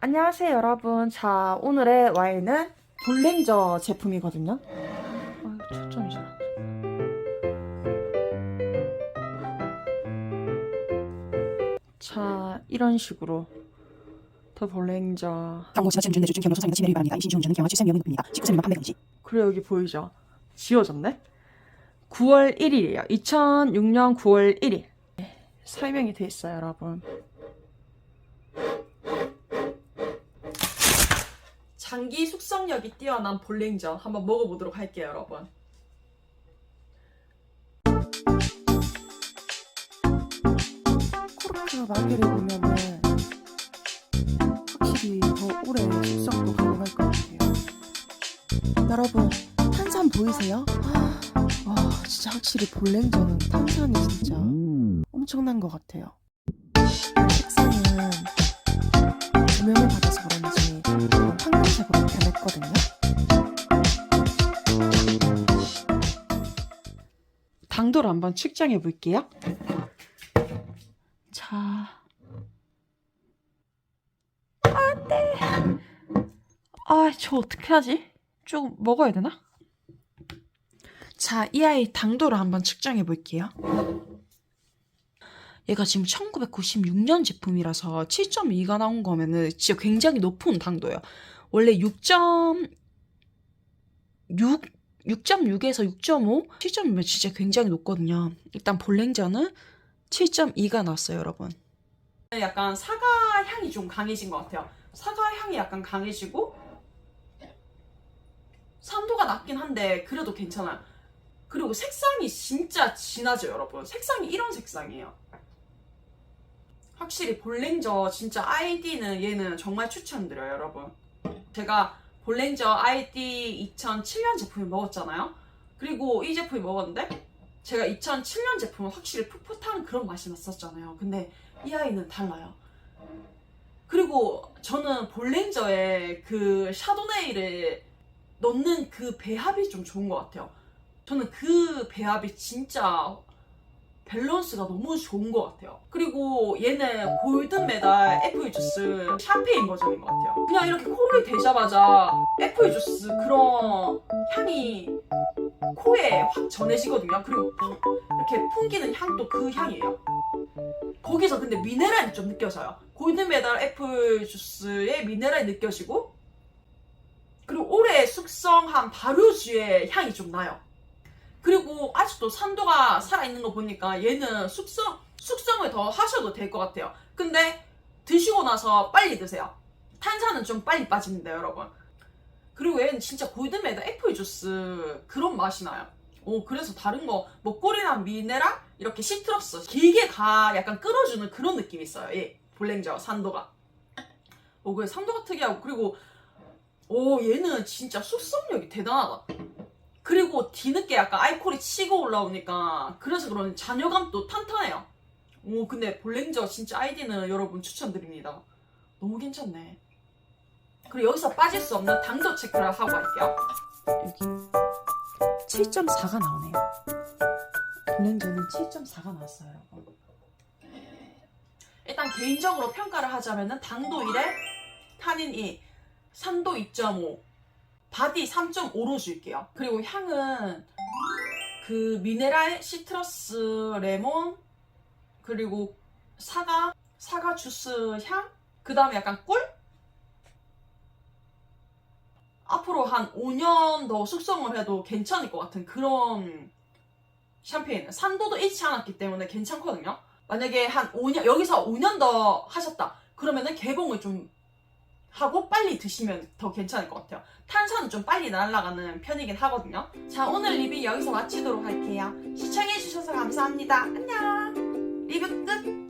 안녕하세요 여러분 자 오늘의 와인은 볼랭저 제품이거든요 아 초점이 잘. 자 이런 식으로 더 볼랭저 광고 지자체 운전 내주 중 경로소 사입니다 지매를 바랍니다. 임신 중 운전은 경화 7세 위험이 높습니다. 19세 미만 판매 금지. 그리고 여기 보이죠 지워졌네 9월 1일이에요 2006년 9월 1일 설명이 돼 있어요 여러분 장기 숙성력이 뛰어난 볼랭저 한번 먹어보도록 할게요 여러분. 코르크 마개를 보면은 확실히 더 오래 숙성도 가능할 것 같아요. 여러분 탄산 보이세요? 와 진짜 확실히 볼랭저는 탄산이 진짜 엄청난 것 같아요. 색상은 당도를 한번 측정해 볼게요 자 안돼 아저 어떻게 하지? 좀 먹어야 되나? 자, 이 아이 당도를 한번 측정해 볼게요. 얘가 지금 1996년 제품이라서 7.2가 나온 거면은 진짜 굉장히 높은 당도예요. 원래 6.6 6.6에서 6.5, 7.2면 진짜 굉장히 높거든요. 일단 볼랭저는 7.2가 나왔어요, 여러분. 약간 사과 향이 좀 강해진 것 같아요. 사과 향이 약간 강해지고 산도가 낮긴 한데 그래도 괜찮아요. 그리고 색상이 진짜 진하죠, 여러분. 색상이 이런 색상이에요. 확실히 볼랭저 진짜 아이디는 얘는 정말 추천드려요, 여러분. 제가 볼랭저 아이디 2007년 제품을 먹었잖아요. 그리고 이 제품을 먹었는데 제가 2007년 제품은 확실히 풋풋한 그런 맛이 났었잖아요. 근데 이 아이는 달라요. 그리고 저는 볼랭저의 그 샤도네이를 넣는 그 배합이 좀 좋은 것 같아요. 저는 그 배합이 진짜 밸런스가 너무 좋은 것 같아요. 그리고 얘는 골든 메달 애플 주스 샴페인 버전인 것 같아요. 그냥 이렇게 코를 대자마자 애플 주스 그런 향이 코에 확 전해지거든요. 그리고 펑 이렇게 풍기는 향도 그 향이에요. 거기서 근데 미네랄이 좀 느껴져요. 골든 메달 애플 주스의 미네랄이 느껴지고 그리고 오래 숙성한 발효주의 향이 좀 나요. 그리고 아직도 산도가 살아있는 거 보니까 얘는 숙성, 숙성을 더 하셔도 될 것 같아요. 근데 드시고 나서 빨리 드세요. 탄산은 좀 빨리 빠집니다, 여러분. 그리고 얘는 진짜 골드메다 애플 주스 그런 맛이 나요. 오, 그래서 다른 거, 먹골이랑 미네랄, 이렇게 시트러스, 길게 가, 약간 끌어주는 그런 느낌이 있어요. 얘, 볼랭저, 산도가. 오, 그래, 산도가 특이하고, 그리고, 오, 얘는 진짜 숙성력이 대단하다. 그리고 뒤늦게 약간 알코올이 치고 올라오니까 그래서 그런 잔여감도 탄탄해요. 오 근데 볼랭저 진짜 아이디는 여러분 추천드립니다. 너무 괜찮네. 그리고 여기서 빠질 수 없는 당도 체크를 하고 갈게요. 여기 7.4가 나오네요. 볼랭저는 7.4가 나왔어요. 일단 개인적으로 평가를 하자면은 당도 1에 탄닌 2, 산도 2.5, 바디 3.5로 줄게요. 그리고 향은 그 미네랄, 시트러스, 레몬, 그리고 사과, 사과 주스 향, 그 다음에 약간 꿀? 앞으로 한 5년 더 숙성을 해도 괜찮을 것 같은 그런 샴페인. 산도도 잃지 않았기 때문에 괜찮거든요. 만약에 한 5년, 여기서 5년 더 하셨다. 그러면은 개봉을 좀 하고 빨리 드시면 더 괜찮을 것 같아요. 탄산은 좀 빨리 날아가는 편이긴 하거든요. 자, 오늘 리뷰 여기서 마치도록 할게요. 시청해주셔서 감사합니다. 안녕! 리뷰 끝!